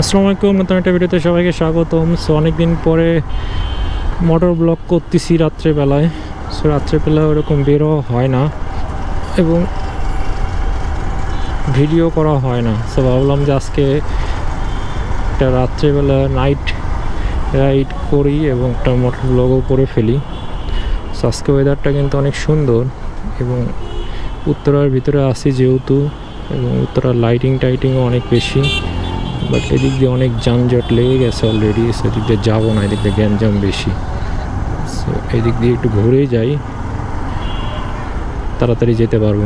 আসসালামু আলাইকুম, নতুন একটা ভিডিওতে সবাইকে স্বাগতম। সো অনেকদিন পরে মোটর ব্লগ করতেছি রাত্রেবেলায়। সো রাত্রেবেলায় ওরকম বেরো হয় না এবং ভিডিও করা হয় না। সো ভাবলাম যে আজকে একটা রাত্রেবেলা নাইট রাইড করি এবং একটা মোটর ব্লগও করে ফেলি। সো আজকে ওয়েদারটা কিন্তু অনেক সুন্দর এবং উত্তরার ভিতরে আসি যেহেতু এবং উত্তরার লাইটিং টাইটিংও অনেক বেশি। বাট এদিক দিয়ে অনেক যানজট লেগে গেছে অলরেডি সেদিক দিয়ে যাব না, এদিক দিয়ে গ্যাঞ্জাম বেশি। সো এদিক দিয়ে একটু ঘুরেই যাই, তাড়াতাড়ি যেতে পারব।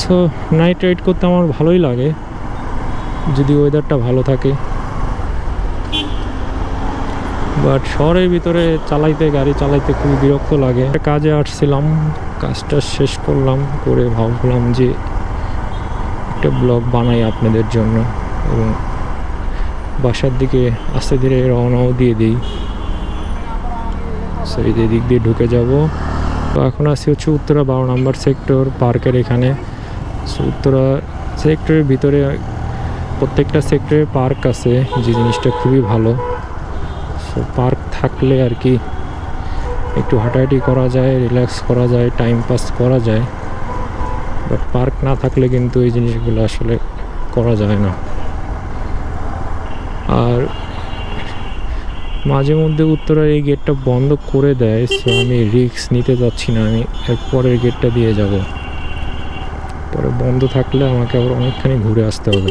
সো নাইট রাইড করতে আমার ভালোই লাগে, যদি ওয়েদারটা ভালো থাকে। বাট শহরের ভিতরে চালাইতে, গাড়ি চালাইতে খুবই বিরক্ত লাগে। কাজে আসছিলাম, কাজটা শেষ করলাম, করে ভাবলাম যে একটা ব্লগ বানাই আপনাদের জন্য এবং বাসার দিকে আস্তে ধীরে রওনাও দিয়ে দিই। সেই দিক দিয়ে ঢুকে যাব। তো এখন আসি হচ্ছে উত্তরা বারো নম্বর সেক্টর পার্কের এখানে। উত্তরা সেক্টরের ভিতরে প্রত্যেকটা সেক্টরে পার্ক আছে, যে জিনিসটা খুবই ভালো। সো পার্ক থাকলে আর কি একটু হাঁটাহাঁটি করা যায়, রিল্যাক্স করা যায়, টাইম পাস করা যায়। পার্ক না থাকলে কিন্তু এই জিনিসগুলো আসলে করা যায় না। আর মাঝে মধ্যে উত্তরের এই গেটটা বন্ধ করে দেয়, সো আমি রিস্ক নিতে যাচ্ছি না, আমি এরপরের গেটটা দিয়ে যাব। পরে বন্ধ থাকলে আমাকে আবার অনেকখানি ঘুরে আসতে হবে।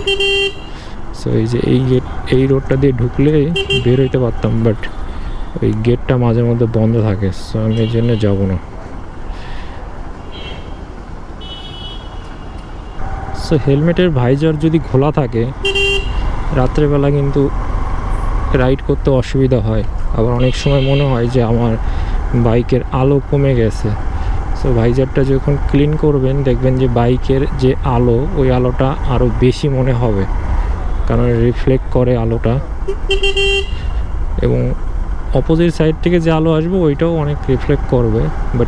সো এই যে এই গেট, এই রোডটা দিয়ে ঢুকলে বের হইতে পারতাম, বাট ওই গেটটা মাঝে মধ্যে বন্ধ থাকে, সো আমি এই জন্য যাব না। সো হেলমেটের ভাইজার যদি খোলা থাকে, রাত্রেবেলা কিন্তু রাইড করতে অসুবিধা হয়। আবার অনেক সময় মনে হয় যে আমার বাইকের আলো কমে গেছে। সো ভাইজারটা যখন ক্লিন করবেন, দেখবেন যে বাইকের যে আলো, ওই আলোটা আরও বেশি মনে হবে। কারণ রিফ্লেক্ট করে আলোটা। এবং অপোজিট সাইড থেকে যে আলো আসবে, ওইটাও অনেক রিফ্লেক্ট করবে। বাট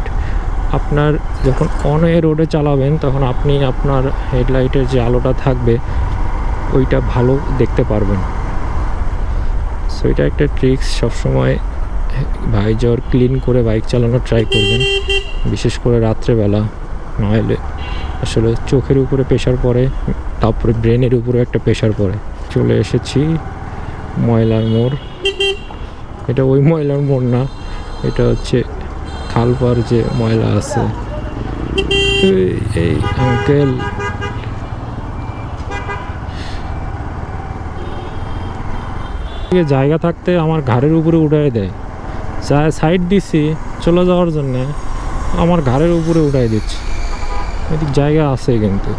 আপনার যখন অন এ রোডে চালাবেন, তখন আপনি আপনার হেডলাইটের যে আলোটা থাকবে, ওইটা ভালো দেখতে পারবেন। সো এটা একটা ট্রিক্স সবসময় ভাইজর ক্লিন করে বাইক চালানোর ট্রাই করবেন। বিশেষ করে রাত্রেবেলা, নইলে আসলে চোখের উপরে প্রেশার পড়ে, তারপরে ব্রেনের উপরে একটা প্রেশার পড়ে। চলে এসেছি ময়লার মোড়। এটা ওই ময়লার মোড় না, এটা হচ্ছে খালপার যে ময়লা আছে, এই- আঙ্কেল। জায়গা থাকতে আমার ঘাড়ের উপরে উঠাই দেয়। সাইড দিছি চলে যাওয়ার জন্য আমার ঘাড়ের উপরে উঠাই দিচ্ছে। এদিক জায়গা আছে কিন্তু।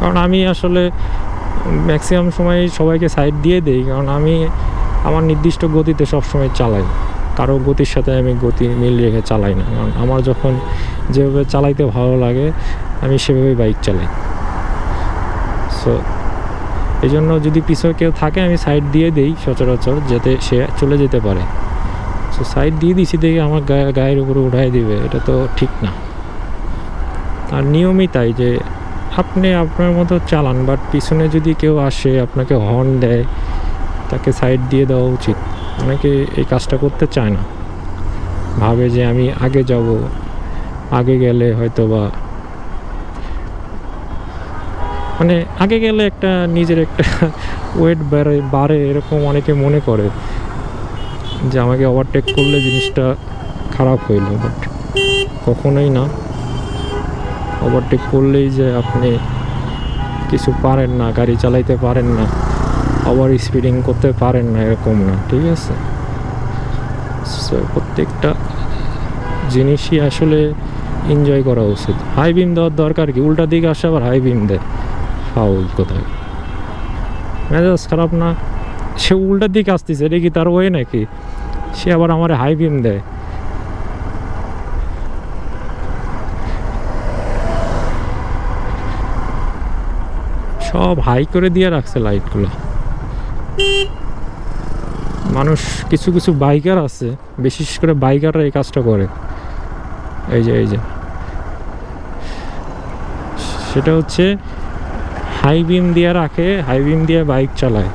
কারণ আমি আসলে ম্যাক্সিমাম সময় সবাইকে সাইড দিয়ে দেই, কারণ আমি আমার নির্দিষ্ট গতিতে সবসময় চালাই। কারও গতির সাথে আমি গতি মিল রেখে চালাই না। কারণ আমার যখন যেভাবে চালাইতে ভালো লাগে, আমি সেভাবেই বাইক চালাই। সো এই জন্য যদি পিছনে কেউ থাকে, আমি সাইড দিয়ে দিই সচরাচর, যাতে সে চলে যেতে পারে। সো সাইড দিয়ে দিছি দেখে আমার গায়ে গায়ের উপরে উঠাই দিবে, এটা তো ঠিক না। আর নিয়মই তাই যে, আপনি আপনার মতো চালান বাট পিছনে যদি কেউ আসে, আপনাকে হর্ন দেয়, তাকে সাইড দিয়ে দেওয়া উচিত। অনেকে এই কাজটা করতে চায় না? ভাবে যে আমি আগে যাব, আগে গেলে হয়তো বা মানে আগে গেলে একটা নিজের একটা ওয়েট বাড়ে বাড়ে এরকম অনেকে মনে করে যে আমাকে ওভারটেক করলে জিনিসটা খারাপ হইল বাট কখনোই না। ওভারটেক করলেই যে আপনি কিছু পারেন না, গাড়ি চালাইতে পারেন না। ওভার স্পিডিং করতে পারেন না, এরকম না, ঠিক আছে? প্রত্যেকটা জিনিসই আসলে এনজয় করা উচিত। হাই বিম দেওয়ার দরকার কি? উল্টা দিকে আসে আবার হাই বিম দেয়। ফাউল কোথায়? মেজাজ খারাপ না? সে উল্টার দিকে আসতেছে, এটা কি তার ওয়ে নাকি? সে আবার আমার হাই বিম দেয়। সব হাই করে দিয়ে রাখছে লাইটগুলো মানুষ কিছু কিছু বাইকার আছে, বিশেষ করে বাইকাররা এই কাজটা করে। এই যে এই যে। সেটা হচ্ছে হাই বিম দিয়ে রাখে হাই বিম দিয়ে বাইক চালায়।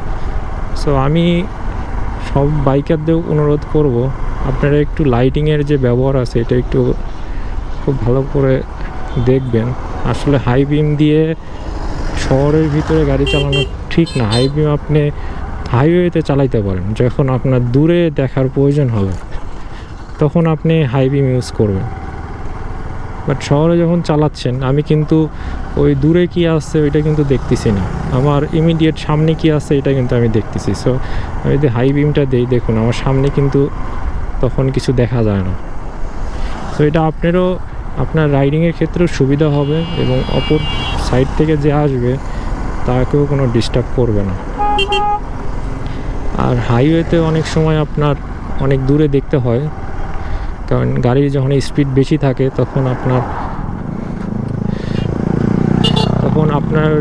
সো আমি সব বাইকারদের অনুরোধ করব, আপনারা একটু লাইটিংয়ের যে ব্যবহার আছে, এটা একটু খুব ভালো করে দেখবেন। আসলে হাই বিম দিয়ে শহরের ভিতরে গাড়ি চালানো ঠিক না। হাই বিম আপনি হাইওয়েতে চালাইতে পারেন। যখন আপনার দূরে দেখার প্রয়োজন হবে, তখন আপনি হাই বিম ইউজ করবেন। বাট শহরে যখন চালাচ্ছেন, আমি কিন্তু ওই দূরে কি আছে ওইটা কিন্তু দেখতেছি না। আমার ইমিডিয়েট সামনে কি আছে এটা কিন্তু আমি দেখতেছি। সো আমি যদি হাই বিমটা দেই, দেখুন, আমার সামনে কিন্তু তখন কিছু দেখা যায় না। সো এটা আপনারও, আপনার রাইডিংয়ের ক্ষেত্রেও সুবিধা হবে এবং অপর সাইড থেকে যে আসবে, তাকেও কোনো ডিস্টার্ব করবে না। আর হাইওয়েতে অনেক সময় আপনার অনেক দূরে দেখতে হয়। কারণ গাড়ির যখন স্পিড বেশি থাকে, তখন আপনার তখন আপনার,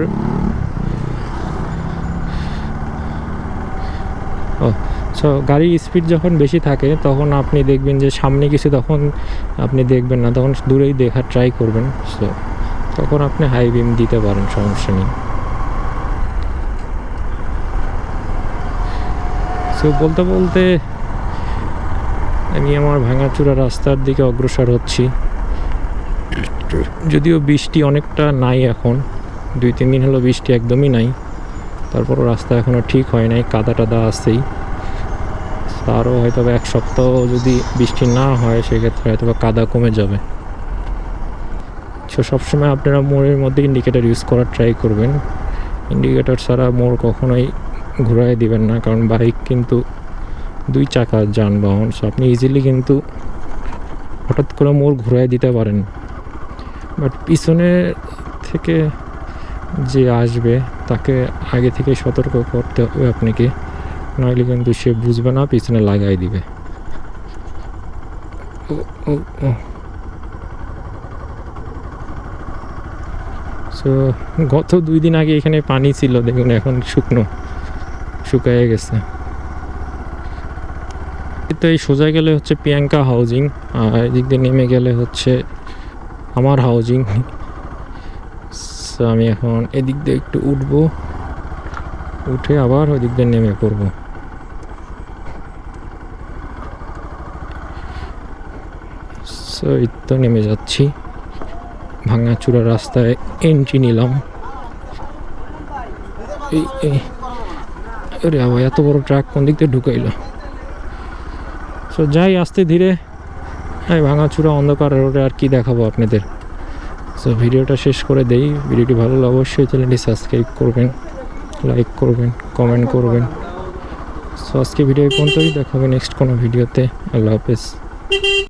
ও সো গাড়ির স্পিড যখন বেশি থাকে, তখন আপনি দেখবেন যে সামনে কিছু তখন আপনি দেখবেন না, তখন দূরেই দেখার ট্রাই করবেন সো তখন আপনি হাই বিম দিতে পারেন, সমস্যা নেই। সো বলতে বলতে আমি আমার ভাঙাচুরা রাস্তার দিকে অগ্রসর হচ্ছি। যদিও বৃষ্টি অনেকটা নাই এখন, দুই তিন দিন হলো বৃষ্টি একদমই নাই। তারপরও রাস্তা এখনও ঠিক হয় নাই, কাদা টাদা আছেই। আরও হয়তো এক সপ্তাহ যদি বৃষ্টি না হয়, সেক্ষেত্রে হয়তো বা কাদা কমে যাবে। সো সবসময় আপনারা মোড়ের মধ্যে ইন্ডিকেটার ইউজ করার ট্রাই করবেন। ইন্ডিকেটার ছাড়া মোড় কখনোই ঘুরাই দিবেন না, কারণ বাইক কিন্তু দুই চাকার যানবাহন সো আপনি ইজিলি কিন্তু হঠাৎ করে মোড় ঘুরাই দিতে পারেন। বাট পিছনে থেকে যে আসবে, তাকে আগে থেকে সতর্ক করতে হবে আপনাকে নইলে কিন্তু সে বুঝবে না, পিছনে লাগাই দিবে। সো গত দুই দিন আগে এখানে পানি ছিল, দেখুন এখন শুকনো। শুকায় গেছে। তো এই সোজা গেলে হচ্ছে প্রিয়াঙ্কা হাউজিং, আর এদিক দিয়ে নেমে গেলে হচ্ছে আমার হাউজিং। আমি এখন এদিক দিয়ে একটু উঠবো, উঠে আবার ওদিক দিয়ে নেমে পড়ব। সো এই তো নেমে যাচ্ছি। ভাঙাচুরা রাস্তায় এন্ট্রি নিলাম। এই এই। আরে আবার এত বড় ট্রাক কোন দিক দিয়ে ঢুকাইলো? সো যাই, আসতে ধীরে। এই ভাঙাচুরা অন্ধকার রোডে আর কি দেখাবো আপনাদের। সো ভিডিওটা শেষ করে দেই। ভিডিওটি ভালো লাগলে অবশ্যই চ্যানেলটি সাবস্ক্রাইব করবেন, লাইক করবেন, কমেন্ট করবেন। সো আজকে ভিডিও পর্যন্তই। দেখাবে নেক্সট কোনো ভিডিওতে। আল্লাহ হাফেজ।